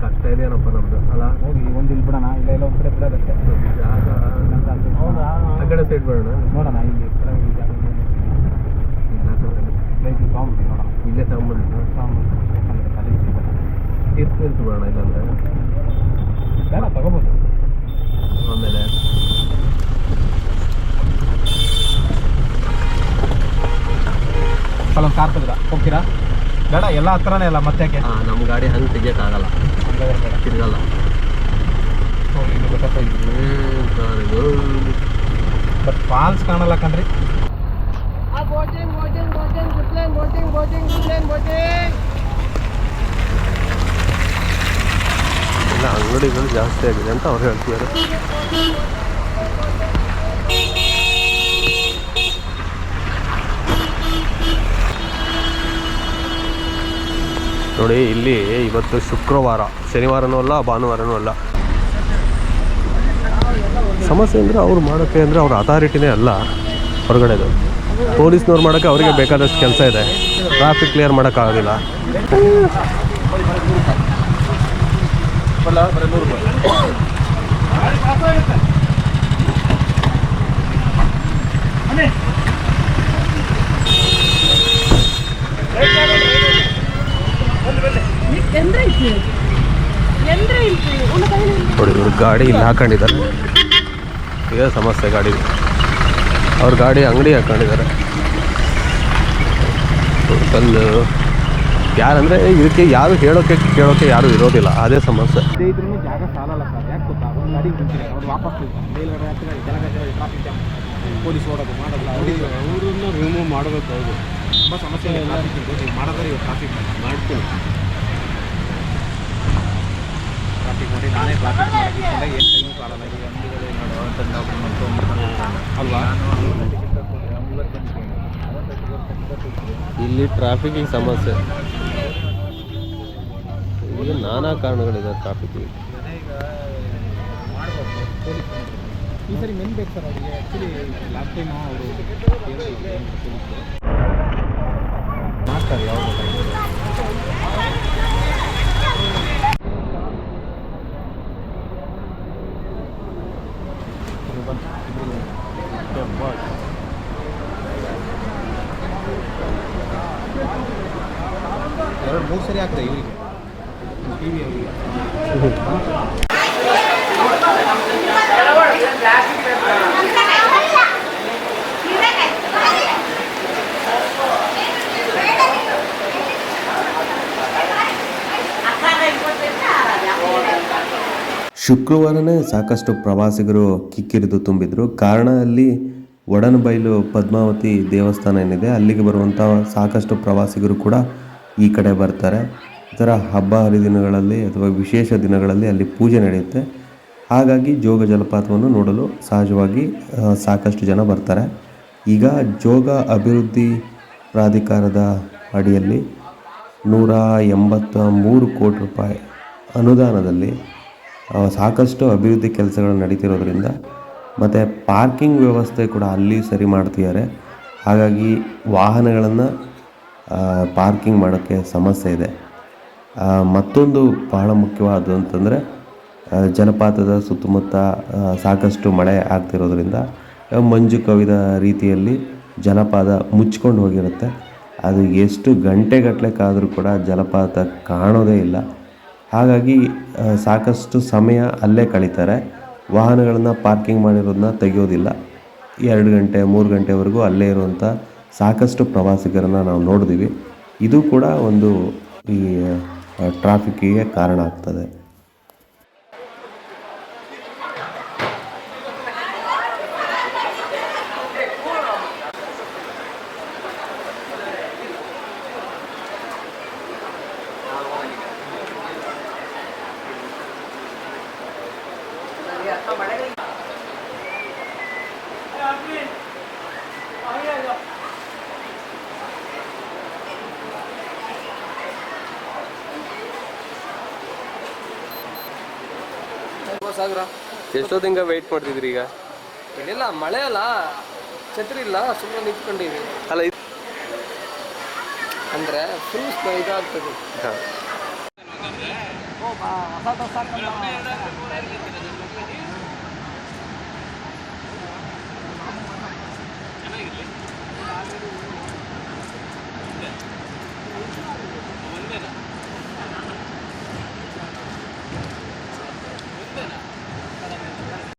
ಕಷ್ಟ ಇದೆಯೇನಪ್ಪ ನಮ್ದು ಅಲ್ಲ ಹೋಗಿ ಒಂದು ಇಲ್ಲಿ ಬಿಡೋಣ ಇಲ್ಲ ಒಂದು ಕಡೆ ಕಡೆ ಸೈಡ್ ಬೇಡ ನೋಡೋಣ ಇಲ್ಲಿ ತೊಗೊಂಬಿಡಿ ನೋಡೋಣ ಇಲ್ಲೇ ತಗೊಂಡ್ಬಿಡ ಬಿಸಿಬೇಡ. ತೀರ್ಥ ನಿಲ್ಸ್ಬಿಡೋಣ ಇಲ್ಲಾಂದ್ರೆ ಬೇಡ ತಗೋಬೋದು ಆಮೇಲೆ ಅಲ್ಲೊಂದು ಕಾರ್ ತೆಗ್ದ ಹೋಗ್ತೀರಾ? ಬೇಡ ಎಲ್ಲ ಹತ್ರನೇ ಅಲ್ಲ ಮತ್ತೆ ನಮ್ಮ ಗಾಡಿ ಹಂಗೆ ತೆಗಿಯೋಕ್ಕಾಗಲ್ಲ. ತಿರ್ಗಲ್ಲ. ಬಟ್ ಫಾಲ್ಸ್ ಕಾಣಲ್ಲ ಕಣ್ರಿ. ಇಲ್ಲ ಅಂಗಡಿಗಳು ಜಾಸ್ತಿ ಆಗಿದೆ ಅಂತ ಅವ್ರು ಹೇಳ್ತಿದ್ದಾರೆ. ನೋಡಿ, ಇಲ್ಲಿ ಇವತ್ತು ಶುಕ್ರವಾರ. ಶನಿವಾರನೂ ಅಲ್ಲ, ಭಾನುವಾರನೂ ಅಲ್ಲ. ಸಮಸ್ಯೆ ಅಂದರೆ ಅವ್ರು ಮಾಡೋಕ್ಕೆ ಅಂದರೆ ಅವ್ರ ಅಥಾರಿಟಿನೇ ಅಲ್ಲ ಹೊರಗಡೆದು. ಪೊಲೀಸ್ನವ್ರು ಮಾಡೋಕ್ಕೆ ಅವರಿಗೆ ಬೇಕಾದಷ್ಟು ಕೆಲಸ ಇದೆ. ಟ್ರಾಫಿಕ್ ಕ್ಲಿಯರ್ ಮಾಡೋಕ್ಕಾಗೋದಿಲ್ಲ ರೂಪಾಯಿ ನೋಡಿ ಇವ್ರು ಗಾಡಿ ಇಲ್ಲಿ ಹಾಕೊಂಡಿದ್ದಾರೆ. ಇದೇ ಸಮಸ್ಯೆ ಗಾಡಿ. ಅವ್ರ ಗಾಡಿ ಅಂಗಡಿ ಹಾಕೊಂಡಿದ್ದಾರೆ. ಟೋಟಲ್ ಯಾರಂದರೆ ಇದಕ್ಕೆ ಯಾರು ಹೇಳೋಕೆ ಕೇಳೋಕ್ಕೆ ಯಾರು ಇರೋದಿಲ್ಲ. ಅದೇ ಸಮಸ್ಯೆ. ಇದೇ ಜಾಗ ಸಾಲಲ್ಲ ಸರ್ ಯಾಕೆ ಗೊತ್ತಾ? ಒಂದು ಗಾಡಿ ನಿಂತಿದೆ ಅವ್ರು ವಾಪಸ್ ಹೋಗ್ತಾರೆ. ಮೇಲ್ಗಡೆ ಹಾಕಿದ್ರೆ ಕೆಳಗಡೆ ಟ್ರಾಫಿಕ್ ಜಾಮ್ ಪೊಲೀಸ್ ಓಡೋದು ಮಾಡೋದು ಅವರನ್ನ ರಿಮೂವ್ ಮಾಡಬೇಕು ಹೌದು. ತುಂಬ ಸಮಸ್ಯೆ ಮಾಡಿದ್ರೆ ಇವಾಗ ಟ್ರಾಫಿಕ್ ಮಾಡ್ತೀನಿ. ಟ್ರಾಫಿಕ್ ಮಾಡಿ ನಾನೇ ಟ್ರಾಫಿಕ್ ಏನು ಟೈಮ್ ಅಂಗಡಿಗಳು ನೋಡು ಅಲ್ವಾ? ಇಲ್ಲಿ ಸಮಸ್ಯೆ. ಇಲ್ಲಿ ನಾನಾ ಕಾರಣಗಳಿದೆ ಟ್ರಾಫಿಕ್ಕಿಗೆ ಈ ಸರಿ ಮೆನ್ ಬೇಕು ಸರ್ ಅವರಿಗೆ? ಆ್ಯಕ್ಚುಲಿ ಲಾಸ್ಟ್ ಟೈಮ್ ಅವರು ಮಾಡ್ತಾರೆ ಯಾವಾಗ ಎರಡು ಮೂರು ಸರಿ ಆಗ್ತದೆ ಇವರಿಗೆ. ಶುಕ್ರವಾರನೇ ಸಾಕಷ್ಟು ಪ್ರವಾಸಿಗರು ಕಿಕ್ಕಿರಿದು ತುಂಬಿದ್ರು. ಕಾರಣ ಅಲ್ಲಿ ಒಡನಬೈಲು ಪದ್ಮಾವತಿ ದೇವಸ್ಥಾನ ಏನಿದೆ, ಅಲ್ಲಿಗೆ ಬರುವಂಥ ಸಾಕಷ್ಟು ಪ್ರವಾಸಿಗರು ಕೂಡ ಈ ಕಡೆ ಬರ್ತಾರೆ. ಈ ಥರ ಹಬ್ಬ ಹರಿದಿನಗಳಲ್ಲಿ ಅಥವಾ ವಿಶೇಷ ದಿನಗಳಲ್ಲಿ ಅಲ್ಲಿ ಪೂಜೆ ನಡೆಯುತ್ತೆ. ಹಾಗಾಗಿ ಜೋಗ ಜಲಪಾತವನ್ನು ನೋಡಲು ಸಹಜವಾಗಿ ಸಾಕಷ್ಟು ಜನ ಬರ್ತಾರೆ. ಈಗ ಜೋಗ ಅಭಿವೃದ್ಧಿ ಪ್ರಾಧಿಕಾರದ ಅಡಿಯಲ್ಲಿ ನೂರ ಎಂಬತ್ತ ಮೂರು ಕೋಟಿ ರೂಪಾಯಿ ಅನುದಾನದಲ್ಲಿ ಸಾಕಷ್ಟು ಅಭಿವೃದ್ಧಿ ಕೆಲಸಗಳು ನಡೀತಿರೋದ್ರಿಂದ ಮತ್ತು ಪಾರ್ಕಿಂಗ್ ವ್ಯವಸ್ಥೆ ಕೂಡ ಅಲ್ಲಿ ಸರಿ ಮಾಡ್ತಿದ್ದಾರೆ. ಹಾಗಾಗಿ ವಾಹನಗಳನ್ನು ಪಾರ್ಕಿಂಗ್ ಮಾಡೋಕ್ಕೆ ಸಮಸ್ಯೆ ಇದೆ. ಮತ್ತೊಂದು ಬಹಳ ಮುಖ್ಯವಾದ್ದು ಅಂತಂದರೆ ಜಲಪಾತದ ಸುತ್ತಮುತ್ತ ಸಾಕಷ್ಟು ಮಳೆ ಆಗ್ತಿರೋದ್ರಿಂದ ಮಂಜು ಕವಿದ ರೀತಿಯಲ್ಲಿ ಜಲಪಾತ ಮುಚ್ಕೊಂಡು ಹೋಗಿರುತ್ತೆ. ಅದು ಎಷ್ಟು ಗಂಟೆಗಟ್ಟಲೆ ಕಾದರೂ ಕೂಡ ಜಲಪಾತ ಕಾಣೋದೇ ಇಲ್ಲ. ಹಾಗಾಗಿ ಸಾಕಷ್ಟು ಸಮಯ ಅಲ್ಲೇ ಕಳೀತಾರೆ. ವಾಹನಗಳನ್ನು ಪಾರ್ಕಿಂಗ್ ಮಾಡಿರೋದನ್ನ ತೆಗೆಯೋದಿಲ್ಲ. ಎರಡು ಗಂಟೆ, ಮೂರು ಗಂಟೆವರೆಗೂ ಅಲ್ಲೇ ಇರುವಂಥ ಸಾಕಷ್ಟು ಪ್ರವಾಸಿಗರನ್ನು ನಾವು ನೋಡಿದ್ದೀವಿ ಇದು ಕೂಡ ಒಂದು ಈ ಟ್ರಾಫಿಕ್ಕಿಗೆ ಕಾರಣ ಆಗ್ತದೆ. ಸಾಗರ? ಎಷ್ಟೊತ್ತಿಂದ ವೆಯ್ಟ್ ಮಾಡ್ತಿದ್ರಿ ಈಗ? ಇಲ್ಲ ಮಳೆ ಅಲ್ಲ. ಛತ್ರಿ ಇಲ್ಲ ಸುಮ್ಮನೆ ನಿಂತ್ಕೊಂಡಿದ್ವಿ. ಅಲ್ಲ ಇದು ಅಂದರೆ ಫುಲ್ ಇದಾಗ್ತದೆ ಹಾಂ.